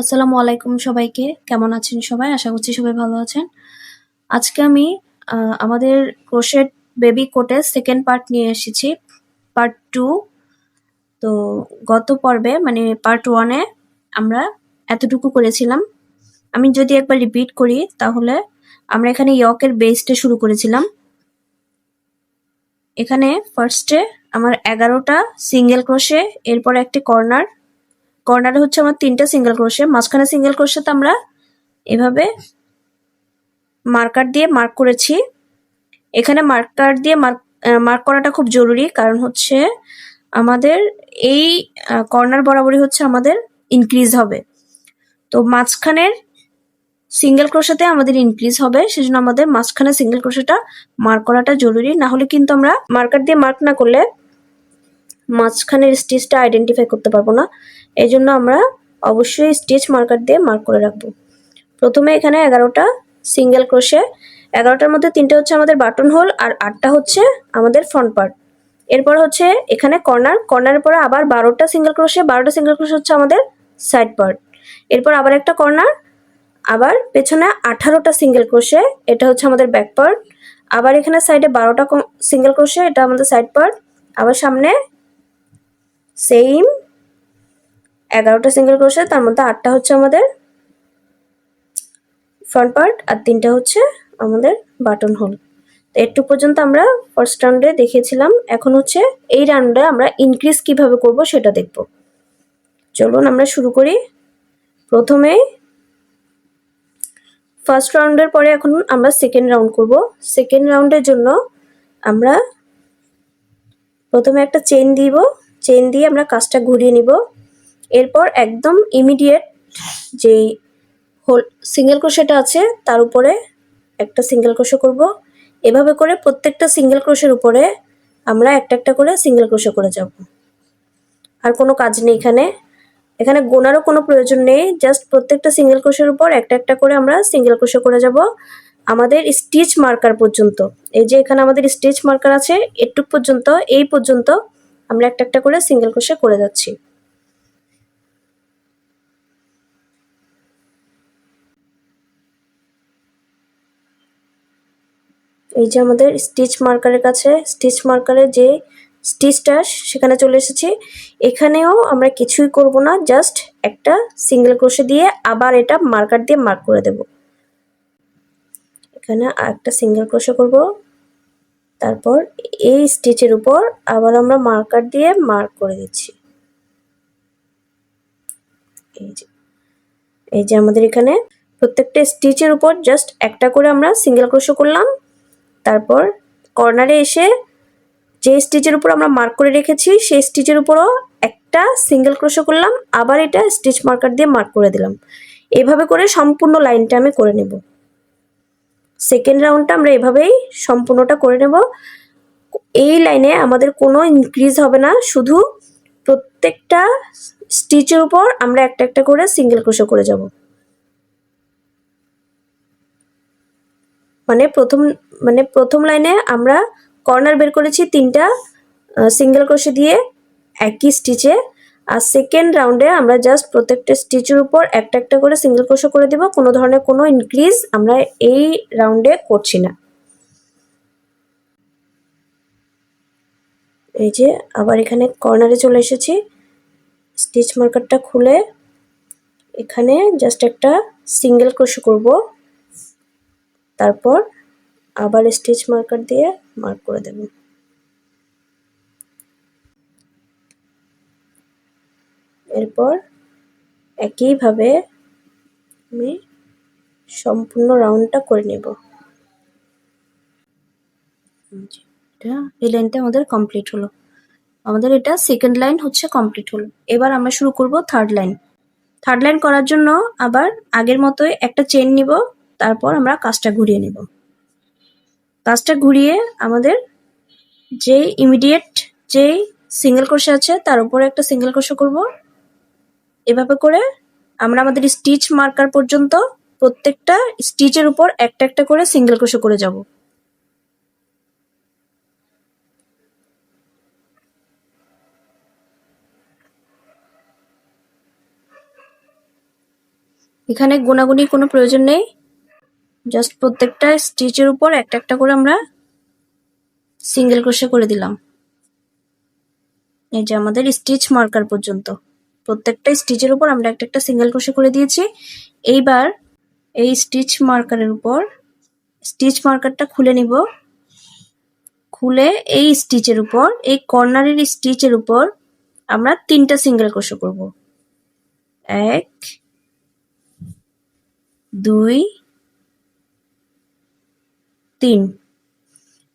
আসসালামু আলাইকুম সবাইকে। কেমন আছেন সবাই? আশা করছি সবাই ভালো আছেন। আজকে আমি আমাদের ক্রোশেট বেবি কোটের সেকেন্ড পার্ট নিয়ে এসেছি, পার্ট টু। তো গত পর্বে মানে পার্ট ওয়ানে আমরা এতটুকু করেছিলাম। আমি যদি একবার রিপিট করি, তাহলে আমরা এখানে ইয়কের বেসটা শুরু করেছিলাম। এখানে ফার্স্টে আমার এগারোটা সিঙ্গেল ক্রোশে, এরপর একটি কর্নার কর্নারে হচ্ছে আমার তিনটা সিঙ্গেল ক্রোশে মাঝখানে সিঙ্গেল ক্রোশেতে আমরা এভাবে মার্কার দিয়ে মার্ক করেছি। এখানে মার্কার দিয়ে মার্ক মার্ক করাটা খুব জরুরি কারণ হচ্ছে আমাদের এই কর্নার বরাবরই হচ্ছে আমাদের ইনক্রিজ হবে। তো মাঝখানের সিঙ্গেল ক্রোশেতে আমাদের ইনক্রিজ হবে, সেজন্য আমাদের মাঝখানে সিঙ্গেল ক্রোশেটা মার্ক করাটা জরুরি। না হলে কিন্তু আমরা মার্কার দিয়ে মার্ক না করলে মাঝখানের স্টিচটা আইডেন্টিফাই করতে পারব না। এই জন্য আমরা অবশ্যই স্টিচ মার্কার দিয়ে মার্ক করে রাখব। প্রথমে এখানে এগারোটা সিঙ্গেল ক্রোশে এগারোটার মধ্যে তিনটে হচ্ছে আমাদের বাটন হোল আর আটটা হচ্ছে আমাদের ফ্রন্ট পার্ট এরপর হচ্ছে এখানে কর্নার কর্নারের পরে আবার বারোটা সিঙ্গেল ক্রোশে বারোটা সিঙ্গেল ক্রোশে হচ্ছে আমাদের সাইড পার্ট এরপর আবার একটা কর্নার আবার পেছনে আঠারোটা সিঙ্গেল ক্রোশে এটা হচ্ছে আমাদের ব্যাক পার্ট আবার এখানে সাইডে বারোটা সিঙ্গেল ক্রোশে এটা আমাদের সাইড পার্ট আবার সামনে সেম এগারোটা সিঙ্গেল ক্রোশে তার মধ্যে আটটা হচ্ছে আমাদের ফ্রন্ট পার্ট আর তিনটা হচ্ছে আমাদের বাটন হোল তো একটু পর্যন্ত আমরা ফার্স্ট রাউন্ডে দেখিয়েছিলাম। এখন হচ্ছে এই রাউন্ডে আমরা ইনক্রিজ কীভাবে করব সেটা দেখব। চলুন আমরা শুরু করি। প্রথমে ফার্স্ট রাউন্ডের পরে এখন আমরা সেকেন্ড রাউন্ড করব। সেকেন্ড রাউন্ডের জন্য আমরা প্রথমে একটা চেন দিব। চেন দিয়ে আমরা কাজটা ঘুরিয়ে নিব। এরপর একদম ইমিডিয়েট যেই হোল সিঙ্গেল ক্রোশেটা আছে, তার উপরে একটা সিঙ্গেল ক্রোশে করব। এভাবে করে প্রত্যেকটা সিঙ্গেল ক্রোশের উপরে আমরা একটা একটা করে সিঙ্গেল ক্রোশে করে যাব। আর কোনো কাজ নেই এখানে। এখানে গোনারও কোনো প্রয়োজন নেই জাস্ট প্রত্যেকটা সিঙ্গেল ক্রোশের উপর একটা একটা করে আমরা সিঙ্গেল ক্রোশে করে যাব। আমাদের স্টিচ মার্কার পর্যন্ত, এই যে এখানে আমাদের স্টিচ মার্কার আছে, এটুক পর্যন্ত, এই পর্যন্ত আমরা একটা একটা করে সিঙ্গেল ক্রোশে করে যাচ্ছি। এই যে আমাদের স্টিচ মার্কারের কাছে স্টিচ মার্কারের যে স্টিচটা সেখানে চলে এসেছি। এখানেও আমরা কিছুই করব না জাস্ট একটা সিঙ্গেল ক্রোশে দিয়ে আবার এটা মার্কার দিয়ে মার্ক করে দেব। এখানে একটা সিঙ্গেল ক্রোশে করব। তারপর এই স্টিচের উপর আবার আমরা মার্কার দিয়ে মার্ক করে দিচ্ছি। এই যে এই যে আমাদের এখানে প্রত্যেকটা স্টিচের উপর জাস্ট একটা করে আমরা সিঙ্গেল ক্রোশো করলাম। তারপর কর্নারে এসে যে স্টিচের উপর আমরা মার্ক করে রেখেছি, সেই স্টিচের উপরও একটা সিঙ্গেল ক্রোশো করলাম, আবার এটা স্টিচ মার্কার দিয়ে মার্ক করে দিলাম। এভাবে করে সম্পূর্ণ লাইনটা আমি করে নেব। সেকেন্ড রাউন্ডটা আমরা এভাবেই সম্পূর্ণটা করে নেব। এই লাইনে আমাদের কোনো ইনক্রিজ হবে না, শুধু প্রত্যেকটা স্টিচের উপর আমরা একটা একটা করে সিঙ্গেল ক্রোশো করে যাব। মানে প্রথম মানে প্রথম লাইনে আমরা কর্নার বের করেছি তিনটা সিঙ্গেল ক্রোশে দিয়ে একই স্টিচে আর সেকেন্ড রাউন্ডে আমরা জাস্ট প্রত্যেকটা স্টিচের উপর একটা একটা করে সিঙ্গেল ক্রোশো করে দেব। কোনো ধরনের কোনো ইনক্রিজ আমরা এই রাউন্ডে করছি না। এই যে আবার এখানে কর্নারে চলে এসেছি। স্টিচ মার্কারটা খুলে এখানে জাস্ট একটা সিঙ্গেল ক্রোশো করব। তারপর আবার স্টিচ মার্কার দিয়ে মার্ক করে দেব। এরপর একইভাবে আমি সম্পূর্ণ রাউন্ডটা করে নেব। এটা, এই লাইনটা আমাদের কমপ্লিট হলো। আমাদের এটা সেকেন্ড লাইন হচ্ছে কমপ্লিট হলো। এবার আমরা শুরু করব থার্ড লাইন থার্ড লাইন করার জন্য আবার আগের মতোই একটা চেন নিব। তারপর আমরা কাজটা ঘুরিয়ে নেব। কাজটা ঘুরিয়ে আমাদের যে ইমিডিয়েট যে সিঙ্গেল ক্রোশে আছে, তার উপরে একটা সিঙ্গেল ক্রোশে করব। এভাবে করে আমরা আমাদের স্টিচ মার্কার পর্যন্ত প্রত্যেকটা স্টিচের উপর একটা একটা করে সিঙ্গেল ক্রোশে করে যাব। এখানে গোনাগুনির কোনো প্রয়োজন নেই। জাস্ট প্রত্যেকটা স্টিচের উপর একটা একটা করে আমরা সিঙ্গেল ক্রোশে করে দিলাম। এই যে আমাদের স্টিচ মার্কার পর্যন্ত। প্রত্যেকটা স্টিচের উপর আমরা একটা একটা সিঙ্গেল ক্রোশে করে দিয়েছি। এইবার এই স্টিচ মার্কারের উপর স্টিচ মার্কারটা খুলে নিব। খুলে এই স্টিচের উপর, এই কর্নারের স্টিচের উপর আমরা তিনটা সিঙ্গেল ক্রোশে করব। এক, দুই তিন।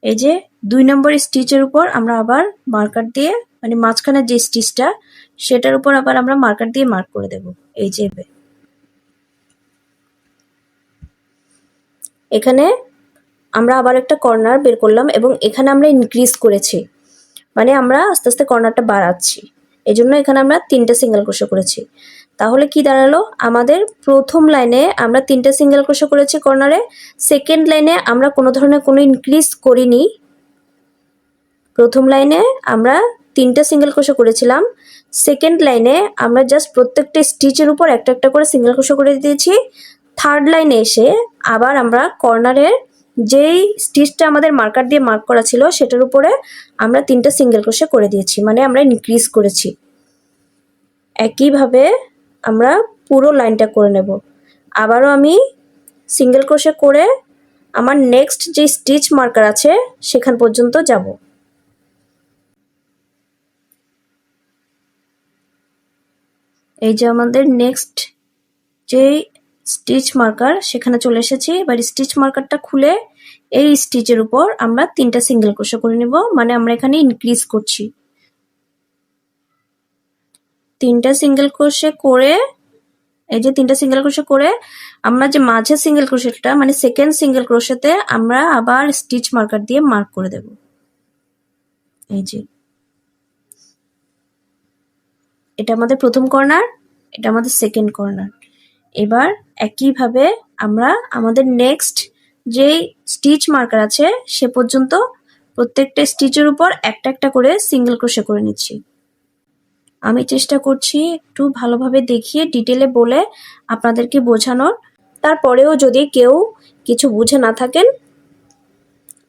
এই যে দুই নম্বর স্টিচের উপর আমরা আবার মার্কার দিয়ে মানে মাঝখানের যে স্টিচটা, সেটার উপর আবার আমরা মার্কার দিয়ে মার্ক করে দেব। এই যে এখানে আমরা আবার একটা কর্নার বের করলাম এবং এখানে আমরা ইনক্রিজ করেছি। মানে আমরা আস্তে আস্তে কর্নারটা বাড়াচ্ছি। এই জন্য এখানে আমরা তিনটে সিঙ্গেল ক্রোশো করেছি। তাহলে কি দাঁড়াল? আমাদের প্রথম লাইনে আমরা তিনটে সিঙ্গেল ক্রোশো করেছি কর্নারে সেকেন্ড লাইনে আমরা কোনো ধরনের কোনো ইনক্রিজ করিনি। প্রথম লাইনে আমরা তিনটে সিঙ্গেল ক্রোশো করেছিলাম। সেকেন্ড লাইনে আমরা জাস্ট প্রত্যেকটা স্টিচের উপর একটা একটা করে সিঙ্গেল ক্রোশো করে দিয়েছি। থার্ড লাইনে এসে আবার আমরা কর্নারের যেই স্টিচটা আমাদের মার্কার দিয়ে মার্ক করা ছিল, সেটার উপরে আমরা তিনটা সিঙ্গেল ক্রোশে করে দিয়েছি। মানে আমরা ইনক্রিজ করেছি। একইভাবে আমরা পুরো লাইনটা করে নেব। আবারও আমি সিঙ্গেল ক্রোশে করে আমার নেক্সট যে স্টিচ মার্কার আছে, সেখান পর্যন্ত যাব। এই যে আমাদের নেক্সট যে স্টিচ মার্কার সেখানে চলে এসেছি। এবার স্টিচ মার্কারটা খুলে এই স্টিচের উপর আমরা তিনটা সিঙ্গেল ক্রোশে করে নেব। মানে আমরা এখানে ইনক্রিজ করছি। তিনটা সিঙ্গেল ক্রোশে করে, এই যে তিনটা সিঙ্গেল ক্রোশে করে, আমরা যে মাঝে সিঙ্গেল ক্রোশেটা মানে সেকেন্ড সিঙ্গেল ক্রোশেতে আমরা আবার স্টিচ মার্কার দিয়ে মার্ক করে দেব। এই যে। এটা আমাদের প্রথম কর্নার এটা আমাদের সেকেন্ড কর্নার এবার একইভাবে আমরা আমাদের নেক্সট যে স্টিচ মার্কার আছে, সে পর্যন্ত প্রত্যেকটা স্টিচের উপর একটা একটা করে সিঙ্গেল ক্রোশে করে নিচ্ছি। আমি চেষ্টা করছি একটু ভালোভাবে দেখিয়ে, ডিটেলে বলে আপনাদেরকে বোঝানোর। তারপরেও যদি কেউ কিছু বুঝে না থাকেন,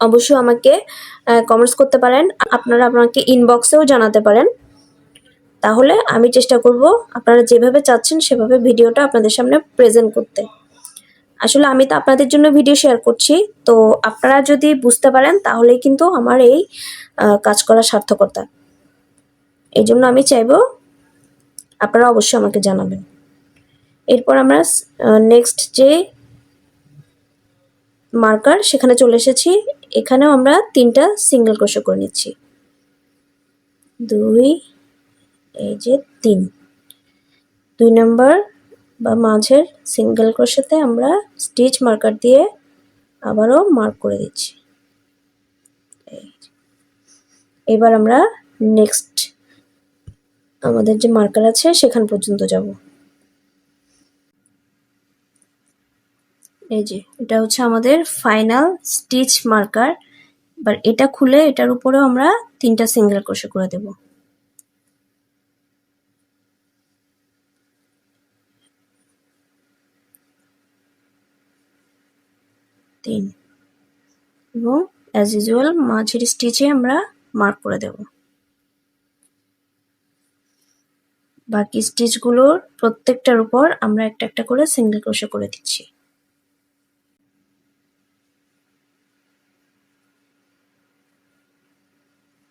অবশ্যই আমাকে কমেন্টস করতে পারেন। আপনারা আমাকে ইনবক্সেও জানাতে পারেন। তাহলে আমি চেষ্টা করব আপনারা যেভাবে চাচ্ছেন সেভাবে ভিডিওটা আপনাদের সামনে প্রেজেন্ট করতে। আসলে আমি তো আপনাদের জন্য ভিডিও শেয়ার করছি, তো আপনারা যদি বুঝতে পারেন তাহলেই কিন্তু আমার এই কাজ করার সার্থকতা। এই জন্য আমি চাইব আপনারা অবশ্যই আমাকে জানাবেন। এরপর আমরা নেক্সট যে মার্কার সেখানে চলে এসেছি। এখানেও আমরা তিনটা সিঙ্গেল ক্রোশো করে নিচ্ছি। দুই, এই যে তিন। দুই নম্বর বা মাঝের সিঙ্গেল ক্রোশেতে আমরা স্টিচ মার্কার দিয়ে আবারও মার্ক করে দিচ্ছি। এবার আমরা নেক্সট আমাদের যে মার্কার আছে, সেখান পর্যন্ত যাব। এই যে, এটা হচ্ছে আমাদের ফাইনাল স্টিচ মার্কার এবার এটা খুলে এটার উপরেও আমরা তিনটা সিঙ্গেল ক্রোশে করে দেব। তিন। এবং অ্যাজ ইউজুয়াল মাঝের স্টিচে আমরা মার্ক করে দেবো। বাকি স্টিচগুলোর প্রত্যেকটার উপর আমরা একটা একটা করে সিঙ্গেল ক্রোশে করে দিচ্ছি।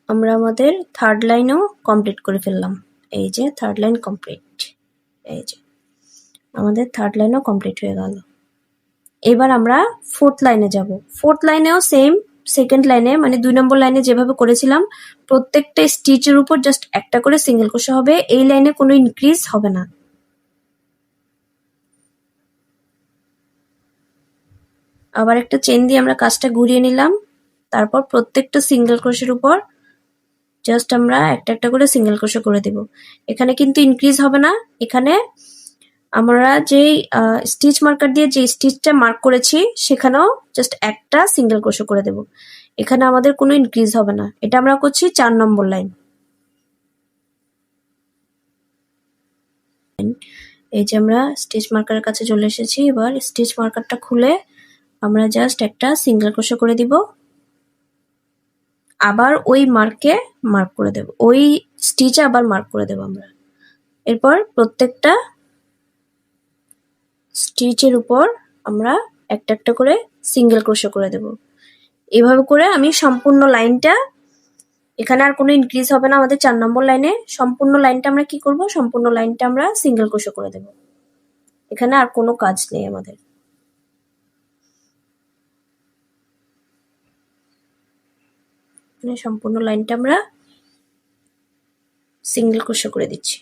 আমরা আমাদের থার্ড লাইনও কমপ্লিট করে ফেললাম। এই যে থার্ড লাইন কমপ্লিট এই যে আমাদের থার্ড লাইনও কমপ্লিট হয়ে গেল। এবার আমরা ফোর্থ লাইনে যাব। ফোর্থ লাইনেও সেম সেকেন্ড লাইনে মানে দুই নম্বর লাইনে যেভাবে করেছিলাম, প্রত্যেকটা স্টিচের উপর জাস্ট একটা করে সিঙ্গেল কোষা হবে, এই লাইনে কোনো ইনক্রিজ হবে না। আবার একটা চেন দিয়ে আমরা কাজটা ঘুরিয়ে নিলাম, তারপর প্রত্যেকটা সিঙ্গেল ক্রোশের উপর জাস্ট আমরা একটা একটা করে সিঙ্গেল ক্রোশে করে দেব। এখানে কিন্তু ইনক্রিজ হবে না, এখানে আমরা যেই স্টিচ মার্কার দিয়ে যে স্টিচটা মার্ক করেছি, সেখানেও জাস্ট একটা সিঙ্গেল ক্রোশো করে দেব। এখানে আমাদের কোনো ইনক্রিজ হবে না। এটা আমরা করছি চার নম্বর লাইন এই যে আমরা স্টিচ মার্কারের কাছে চলে এসেছি। এবার স্টিচ মার্কারটা খুলে আমরা জাস্ট একটা সিঙ্গেল ক্রোশে করে দিব। আবার ওই মার্কে মার্ক করে দেব। ওই স্টিচে আবার মার্ক করে দেব আমরা। এরপর প্রত্যেকটা স্টিচের উপর আমরা একটা একটা করে সিঙ্গেল ক্রোশে করে দেব। এভাবে করে আমি সম্পূর্ণ লাইনটা, এখানে আর কোনো ইনক্রিজ হবে না আমাদের চার নম্বর লাইনে, সম্পূর্ণ লাইনটা আমরা কি করব? সম্পূর্ণ লাইনটা আমরা সিঙ্গেল ক্রোশে করে দেব। এখানে আর কোনো কাজ নেই আমাদের। সম্পূর্ণ লাইনটা আমরা সিঙ্গেল ক্রোশে করে দিচ্ছি।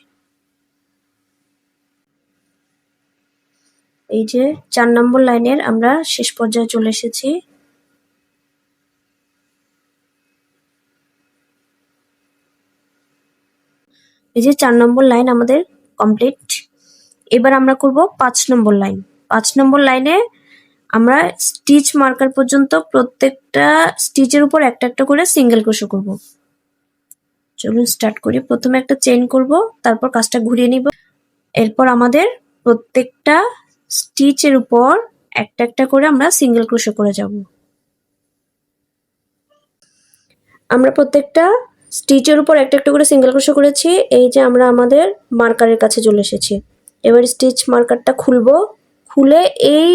এই যে চার নম্বর লাইনের আমরা শেষ পর্যায়ে চলে এসেছি। এই যে চার নম্বর লাইন আমাদের কমপ্লিট। এবার আমরা করব পাঁচ নম্বর লাইন। পাঁচ নম্বর লাইনে আমরা স্টিচ মার্কার পর্যন্ত প্রত্যেকটা স্টিচের উপর একটা একটা করে সিঙ্গেল ক্রোশো করব। চলুন স্টার্ট করি। প্রথমে একটা চেইন করব, তারপর কাজটা ঘুরিয়ে নিব। এরপর আমাদের প্রত্যেকটা স্টিচের উপর একটা একটা করে আমরা সিঙ্গেল ক্রোশো করে যাব। আমরা প্রত্যেকটা স্টিচের উপর একটা একটা করে সিঙ্গেল ক্রোশো করেছি। এই যে আমরা আমাদের মার্কারের কাছে চলে এসেছি। এবার স্টিচ মার্কারটা খুলবো। খুলে এই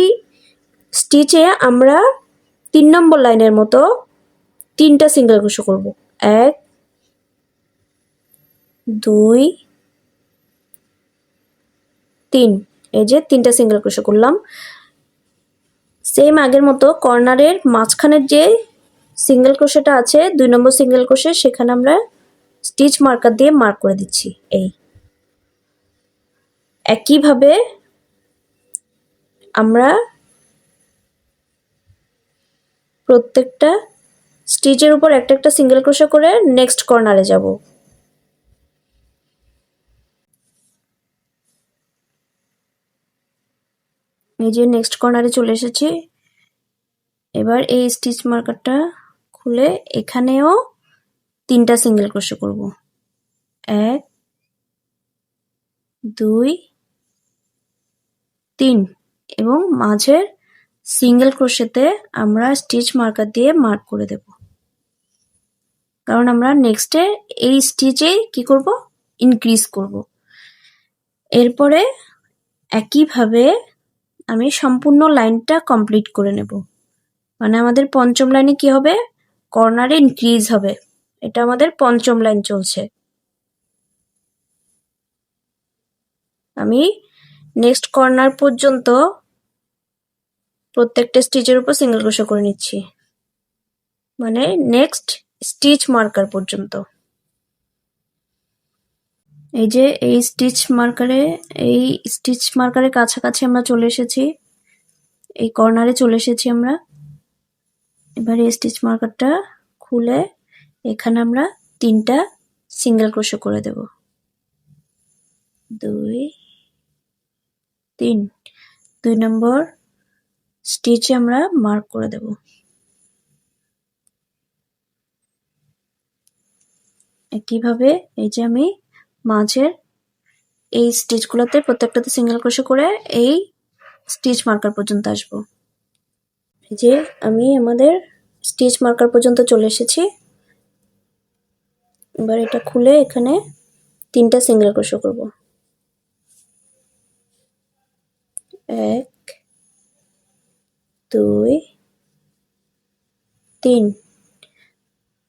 স্টিচে আমরা তিন নম্বর লাইনের মতো তিনটা সিঙ্গেল ক্রোশো করব। এক, দুই, তিন। এই যে তিনটা সিঙ্গেল ক্রোশো করলাম। সেম আগের মতো কর্নারের মাঝখানের যে সিঙ্গেল ক্রোশেটা আছে, দুই নম্বর সিঙ্গেল ক্রোশে সেখানে আমরা স্টিচ মার্কার দিয়ে মার্ক করে দিচ্ছি, এই। একইভাবে আমরা প্রত্যেকটা স্টিচের উপর একটা একটা সিঙ্গেল ক্রোশে করে নেক্সট কর্নারে যাব। যে নেক্সট কর্নারে চলে এসেছি। এবার এই স্টিচ মার্কারটা খুলে এখানেও তিনটা সিঙ্গেল ক্রোশে করব। এক, দুই, তিন এবং মাঝের সিঙ্গেল ক্রোশেতে আমরা স্টিচ মার্কার দিয়ে মার্ক করে দেব। কারণ আমরা নেক্সটে এই স্টিচে কি করব? ইনক্রিজ করব। এরপরে একইভাবে আমি সম্পূর্ণ লাইনটা কমপ্লিট করে নেব। মানে আমাদের পঞ্চম লাইনে কি হবে? কর্নারে ইনক্রিজ হবে। এটা আমাদের পঞ্চম লাইন চলছে। আমি নেক্সট কর্নার পর্যন্ত প্রত্যেকটা স্টিচের উপর সিঙ্গেল ক্রোশো করে নিচ্ছি। মানে নেক্সট স্টিচ মার্কার পর্যন্ত। এই যে এই স্টিচ মার্কারে এই স্টিচ মার্কারের কাছাকাছি আমরা চলে এসেছি। এই কর্নারে চলে এসেছি আমরা। এবার এই স্টিচ মার্কারটা খুলে এখানে আমরা তিনটা সিঙ্গেল ক্রোশো করে দেব। দুই, তিন। দুই নম্বর স্টিচে আমরা মার্ক করে দেব। একইভাবে এই যে আমি মাঝের এই স্টিচগুলোতে প্রত্যেকটাতে সিঙ্গেল ক্রোশে করে এই স্টিচ মার্কার পর্যন্ত আসব। যে আমি আমাদের স্টিচ মার্কার পর্যন্ত চলে এসেছি। এবার এটা খুলে এখানে তিনটা সিঙ্গেল ক্রোশো করব। এক, দুই, তিন।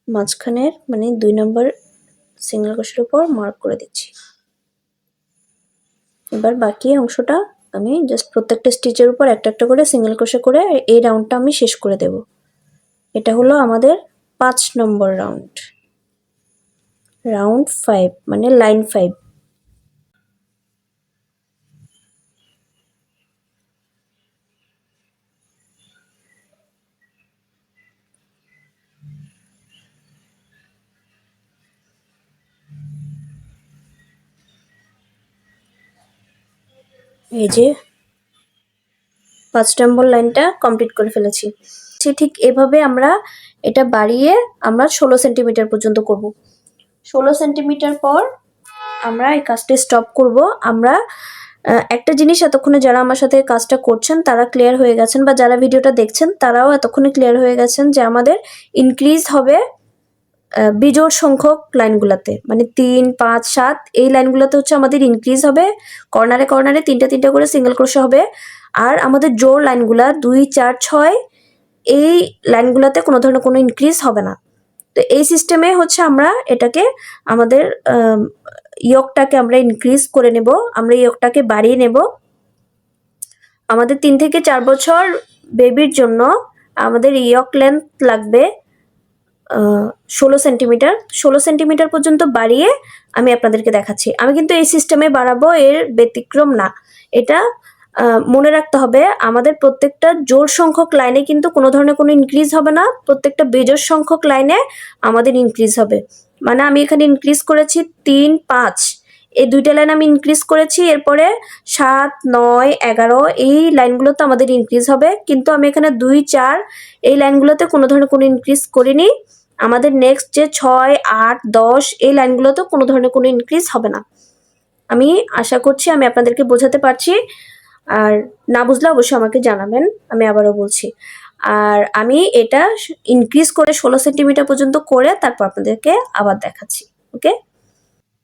মাঝখানের মানে দুই নম্বর সিঙ্গেল ক্রোশের উপর মার্ক করে দিচ্ছি। এবার বাকি অংশটা আমি জাস্ট প্রত্যেকটা স্টিচের উপর একটা একটা করে সিঙ্গেল ক্রোশে করে এই রাউন্ডটা আমি শেষ করে দেব। এটা হলো আমাদের পাঁচ নম্বর রাউন্ড রাউন্ড ফাইভ মানে লাইন ফাইভ এই যে পাঁচ নম্বর লাইনটা কমপ্লিট করে ফেলেছি। ঠিক এভাবে আমরা এটা বাড়িয়ে আমরা ষোলো সেন্টিমিটার পর্যন্ত করব। ষোলো সেন্টিমিটার পর আমরা এই কাজটা স্টপ করব। আমরা একটা জিনিস এতক্ষণে যারা আমার সাথে কাজটা করছেন, তারা ক্লিয়ার হয়ে গেছেন বা যারা ভিডিওটা দেখছেন, তারাও এতক্ষণে ক্লিয়ার হয়ে গেছেন যে আমাদের ইনক্রিজ হবে বিজোড় সংখ্যক লাইনগুলোতে। মানে তিন, পাঁচ, সাত, এই লাইনগুলোতে হচ্ছে আমাদের ইনক্রিজ হবে। কর্নারে কর্নারে তিনটা তিনটা করে সিঙ্গেল ক্রোশে হবে। আর আমাদের জোর লাইনগুলা দুই, চার, ছয়, এই লাইনগুলোতে কোনো ধরনের কোনো ইনক্রিজ হবে না। তো এই সিস্টেমে হচ্ছে আমরা এটাকে আমাদের ইয়কটাকে আমরা ইনক্রিজ করে নেব। আমরা ইয়কটাকে বাড়িয়ে নেব। আমাদের তিন থেকে চার বছর বেবির জন্য আমাদের ইয়ক লেন্থ লাগবে। ষোলো সেন্টিমিটার ষোলো সেন্টিমিটার পর্যন্ত বাড়িয়ে আমি আপনাদেরকে দেখাচ্ছি। আমি কিন্তু এই সিস্টেমে বাড়াবো, এর ব্যতিক্রম না। এটা মনে রাখতে হবে, আমাদের প্রত্যেকটা জোর সংখ্যক লাইনে কিন্তু কোনো ধরনের কোনো ইনক্রিজ হবে না। প্রত্যেকটা বেজোর সংখ্যক লাইনে আমাদের ইনক্রিজ হবে। মানে আমি এখানে ইনক্রিজ করেছি তিন, পাঁচ। এই দুইটা লাইন আমি ইনক্রিজ করেছি, এরপরে সাত, নয়, এগারো, এই লাইনগুলোতে আমাদের ইনক্রিজ হবে। কিন্তু আমি এখানে দুই, চার, এই লাইনগুলোতে কোনো ধরনের কোনো ইনক্রিজ করিনি। আমাদের নেক্সট যে ছয়, আট, দশ, এই লাইনগুলোতে কোনো ধরনের কোনো ইনক্রিজ হবে না। আমি আশা করছি আমি আপনাদেরকে বোঝাতে পারছি। আর না বুঝলে অবশ্যই আমাকে জানাবেন, আমি আবারও বলছি। আর আমি এটা ইনক্রিজ করে ষোলো সেন্টিমিটার পর্যন্ত করে তারপর আপনাদেরকে আবার দেখাচ্ছি ওকে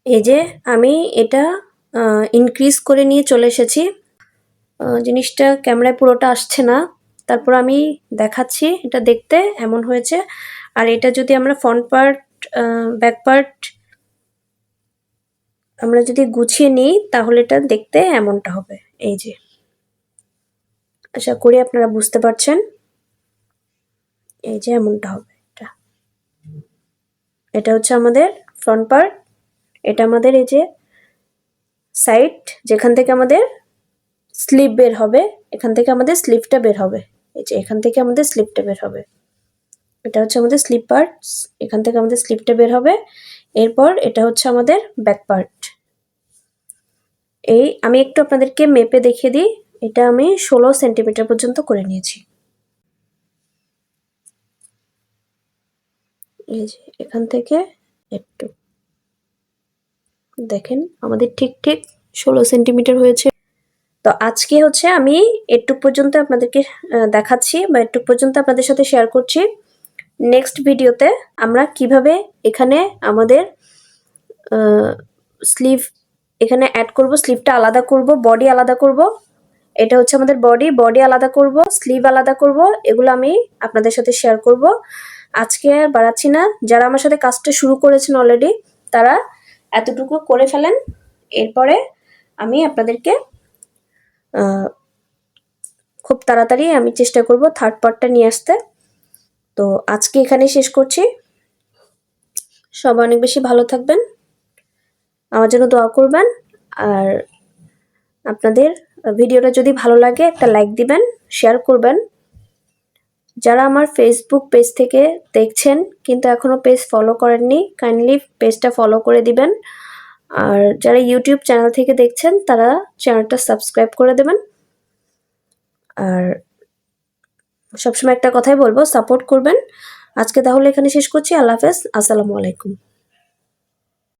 এই যে আমি এটা ইনক্রিজ করে নিয়ে চলে এসেছি। জিনিসটা ক্যামেরায় পুরোটা আসছে না। তারপর আমি দেখাচ্ছি, এটা দেখতে এমন হয়েছে। আর এটা যদি আমরা ফ্রন্ট পার্ট ব্যাক পার্ট আমরা যদি গুছিয়ে নিই, তাহলে এটা দেখতে এমনটা হবে। এই যে। আশা করি আপনারা বুঝতে পারছেন। এই যে এমনটা হবে এটা। এটা হচ্ছে আমাদের ফ্রন্ট পার্ট এটা আমাদের এই যে সাইড যেখান থেকে আমাদের স্লিপ বের হবে, এখান থেকে আমাদের স্লিপটা বের হবে। এই যে এখান থেকে আমাদের স্লিপটা বের হবে। এটা হচ্ছে আমাদের স্লিপ পার্ট এখান থেকে আমাদের স্লিপটা বের হবে। এরপর এটা হচ্ছে আমাদের ব্যাক পার্ট এই আমি একটু আপনাদেরকে মেপে দেখিয়ে দিই। এটা আমি ষোলো সেন্টিমিটার পর্যন্ত করে নিয়েছি। এখান থেকে একটু। দেখেন, আমাদের ঠিক ঠিক ষোলো সেন্টিমিটার হয়েছে। তো আজকে হচ্ছে আমি এটুক পর্যন্ত আপনাদেরকে দেখাচ্ছি বা এটুক পর্যন্ত আপনাদের সাথে শেয়ার করছি। নেক্সট ভিডিওতে আমরা কীভাবে এখানে আমাদের স্লিভ এখানে অ্যাড করব স্লিভটা আলাদা করব বডি আলাদা করব। এটা হচ্ছে আমাদের বডি বডি আলাদা করব স্লিভ আলাদা করব, এগুলো আমি আপনাদের সাথে শেয়ার করব। আজকে আর বাড়াচ্ছি না। যারা আমার সাথে কাজটা শুরু করেছেন অলরেডি তারা এতটুকু করে ফেলেন। এরপরে আমি আপনাদেরকে খুব তাড়াতাড়ি আমি চেষ্টা করব থার্ড পার্টটা নিয়ে আসতে। তো আজকে এখানেই শেষ করছি। সবাই অনেক বেশি ভালো থাকবেন। আমার জন্য দোয়া করবেন। আর আপনাদের ভিডিওটা যদি ভালো লাগে, একটা লাইক দিবেন, শেয়ার করবেন। যারা আমার ফেসবুক পেজ থেকে দেখছেন, কিন্তু এখনও পেজ ফলো করেননি কাইন্ডলি পেজটা ফলো করে দিবেন। আর যারা ইউটিউব চ্যানেল থেকে দেখছেন, তারা চ্যানেলটা সাবস্ক্রাইব করে দেবেন। আর সবসময় একটা কথাই বলব সাপোর্ট করবেন। আজকে তাহলে এখানে শেষ করছি, আল্লাহ হাফেজ, আসসালামু আলাইকুম।